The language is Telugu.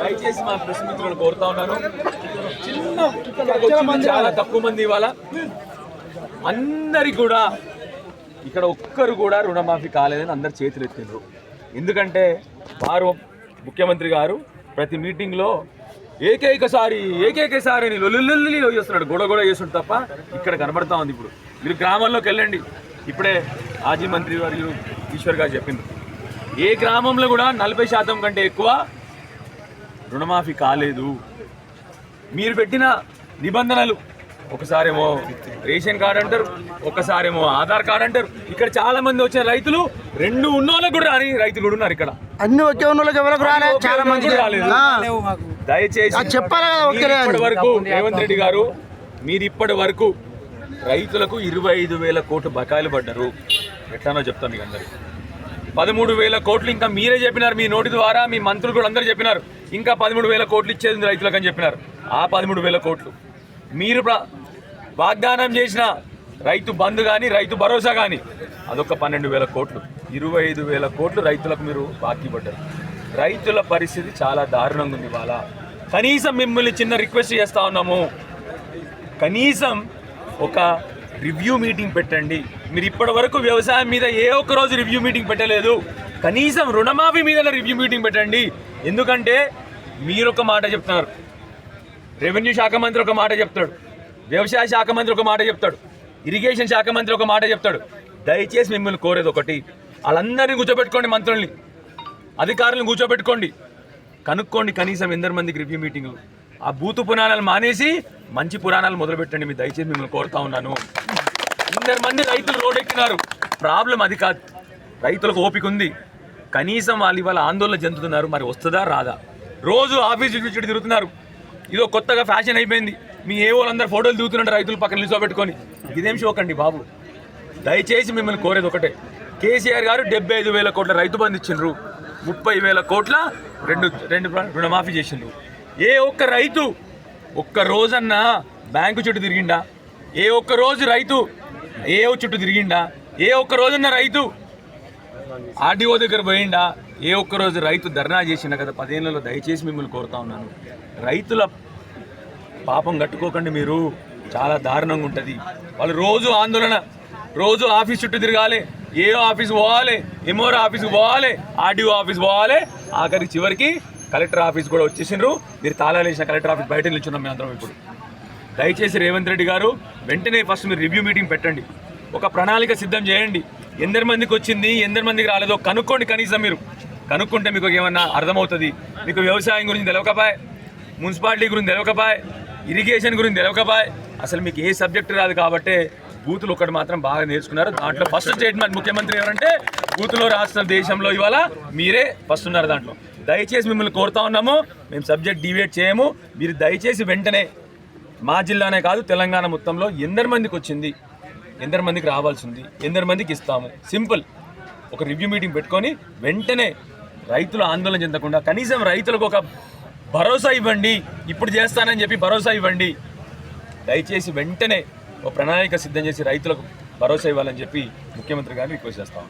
దయచేసి మా ప్రెస్ మిత్రులను కోరుతా ఉన్నాను. చిన్న చాలా తక్కువ మంది ఇవాళ. అందరికి కూడా ఇక్కడ ఒక్కరు కూడా రుణమాఫీ కాలేదని అందరు చేతులు ఎత్తిండ్రు. ఎందుకంటే వారు ముఖ్యమంత్రి గారు ప్రతి మీటింగ్లో ఏకైకసారి ఏకైకసారి అని లొల్లుల్లి చేస్తున్నాడు గొడవ గొడవ చేస్తున్నాడు తప్ప ఇక్కడ కనబడతా ఉంది ఇప్పుడు. మీరు గ్రామాల్లోకి వెళ్ళండి. ఇప్పుడే మాజీ మంత్రి వారు ఈశ్వర్ గారు చెప్పింది ఏ గ్రామంలో కూడా నలభై శాతం కంటే ఎక్కువ రుణమాఫీ కాలేదు. మీరు పెట్టిన నిబంధనలు ఒకసారేమో రేషన్ కార్డు అంటారు ఒకసారేమో ఆధార్ కార్డు అంటారు. ఇక్కడ చాలా మంది వచ్చిన రైతులు రెండు ఉన్నోళ్ళకు కూడా రాని రైతులు కూడా ఉన్నారు ఇక్కడ. అన్ని ఒకే ఉన్న వాళ్ళకి ఎవరికి రాలే? చాలా మంది రాలేదు. దయచేసి చెప్పాలి ఇప్పటి వరకు రేవంత్ రెడ్డి గారు మీరు ఇప్పటి వరకు రైతులకు ఇరవై ఐదు వేల కోట్లు బకాయిలు పడ్డారు. ఎట్లానో చెప్తాను మీకు అందరికి. పదమూడు వేల కోట్లు ఇంకా మీరే చెప్పినారు మీ నోటి ద్వారా మీ మంత్రులు కూడా అందరూ చెప్పినారు. ఇంకా పదమూడు వేల కోట్లు ఇచ్చేది రైతులకు అని చెప్పినారు. ఆ పదమూడు వేల కోట్లు. మీరు వాగ్దానం చేసిన రైతు బంధు కానీ రైతు భరోసా కానీ అదొక పన్నెండు వేల కోట్లు. ఇరవై ఐదు వేల కోట్లు రైతులకు మీరు బాకీ పడ్డారు. రైతుల పరిస్థితి చాలా దారుణంగా ఉంది ఇవాళ. కనీసం మిమ్మల్ని చిన్న రిక్వెస్ట్ చేస్తూ ఉన్నాము. కనీసం ఒక రివ్యూ మీటింగ్ పెట్టండి. మీరు ఇప్పటి వరకు వ్యవసాయం మీద ఏ ఒక్క రోజు రివ్యూ మీటింగ్ పెట్టలేదు. కనీసం రుణమాఫీ మీద రివ్యూ మీటింగ్ పెట్టండి. ఎందుకంటే మీరు ఒక మాట చెప్తున్నారు. రెవెన్యూ శాఖ మంత్రి ఒక మాట చెప్తాడు. వ్యవసాయ శాఖ మంత్రి ఒక మాట చెప్తాడు. ఇరిగేషన్ శాఖ మంత్రి ఒక మాట చెప్తాడు. దయచేసి మిమ్మల్ని కోరేది ఒకటి. వాళ్ళందరినీ కూర్చోబెట్టుకోండి మంత్రుల్ని. అధికారులను కూర్చోబెట్టుకోండి. కనుక్కోండి కనీసం ఎందరు మందికి రివ్యూ మీటింగ్లు. ఆ బూతు పునాలను మానేసి మంచి పురాణాలు మొదలుపెట్టండి మీ దయచేసి మిమ్మల్ని కోరుతా ఉన్నాను. ఇందరు మంది రైతులు రోడ్ ఎక్కినారు ప్రాబ్లం అది కాదు. రైతులకు ఓపిక ఉంది. కనీసం వాళ్ళు ఇవాళ ఆందోళన చెందుతున్నారు. మరి వస్తుందా రాదా? రోజు ఆఫీస్ చుట్టూ తిరుగుతున్నారు. ఇదో కొత్తగా ఫ్యాషన్ అయిపోయింది. మీ ఏ వాళ్ళందరూ ఫోటోలు దిగుతున్నారు రైతులు పక్కన నిల్చోబెట్టుకొని. ఇదేం షోకండి బాబు? దయచేసి మిమ్మల్ని కోరేది ఒకటే. కేసీఆర్ గారు డెబ్బై ఐదు వేల కోట్ల రైతు బంధు ఇచ్చిండ్రు. ముప్పై వేల కోట్ల రెండు రెండు రుణమాఫీ చేసిండ్రు. ఏ ఒక్క రైతు ఒక్క రోజన్నా బ్యాంకు చుట్టూ తిరిగిండా? ఏ ఒక్క రోజు రైతు ఏ చుట్టూ తిరిగిండా? ఏ ఒక్క రోజున్న రైతు ఆర్డీఓ దగ్గర పోయిండా? ఏ ఒక్క రోజు రైతు ధర్నా చేసిన కదా? పదేళ్ళలో దయచేసి మిమ్మల్ని కోరుతా ఉన్నాను. రైతుల పాపం కట్టుకోకండి మీరు. చాలా దారుణంగా ఉంటుంది. వాళ్ళు రోజు ఆందోళన రోజు ఆఫీస్ చుట్టూ తిరగాలి. ఏ ఆఫీస్ పోవాలి? ఎంఓఆర్ ఆఫీస్ పోవాలి. ఆర్డీఓ ఆఫీస్ పోవాలి. ఆఖరి చివరికి కలెక్టర్ ఆఫీస్ కూడా వచ్చేసినారు మీరు తాళాలు వేసిన కలెక్టర్ ఆఫీస్ బయట నిల్చున్నాం మేము అందరం ఇప్పుడు. దయచేసి రేవంత్ రెడ్డి గారు వెంటనే ఫస్ట్ మీరు రివ్యూ మీటింగ్ పెట్టండి. ఒక ప్రణాళిక సిద్ధం చేయండి. ఎందరి మందికి వచ్చింది ఎందరి మందికి రాలేదో కనుక్కోండి కనీసం మీరు. కనుక్కుంటే మీకు ఏమన్నా అర్థమవుతుంది. మీకు వ్యవసాయం గురించి తెలవకపాయ్ మున్సిపాలిటీ గురించి తెలవకపాయ్ ఇరిగేషన్ గురించి తెలవకపాయ్. అసలు మీకు ఏ సబ్జెక్ట్ రాదు కాబట్టి బూతులు ఒకటి మాత్రం బాగా నేర్చుకున్నారు. దాంట్లో ఫస్ట్ స్టేట్మెంట్ ముఖ్యమంత్రి ఎవరంటే బూతులో రాష్ట్ర దేశంలో ఇవాళ మీరే ఫస్ట్ ఉన్నారు దాంట్లో. దయచేసి మిమ్మల్ని కోరుతా ఉన్నాము. మేము సబ్జెక్ట్ డివేట్ చేయము. మీరు దయచేసి వెంటనే మా జిల్లానే కాదు తెలంగాణ మొత్తంలో ఎందరి మందికి వచ్చింది ఎందరి మందికి రావాల్సింది ఎందరి మందికి ఇస్తాము. సింపుల్. ఒక రివ్యూ మీటింగ్ పెట్టుకొని వెంటనే రైతులు ఆందోళన చెందకుండా కనీసం రైతులకు ఒక భరోసా ఇవ్వండి ఇప్పుడు చేస్తానని చెప్పి భరోసా ఇవ్వండి. దయచేసి వెంటనే ఒక ప్రణాళిక సిద్ధం చేసి రైతులకు భరోసా ఇవ్వాలని చెప్పి ముఖ్యమంత్రి గారిని రిక్వెస్ట్ చేస్తాము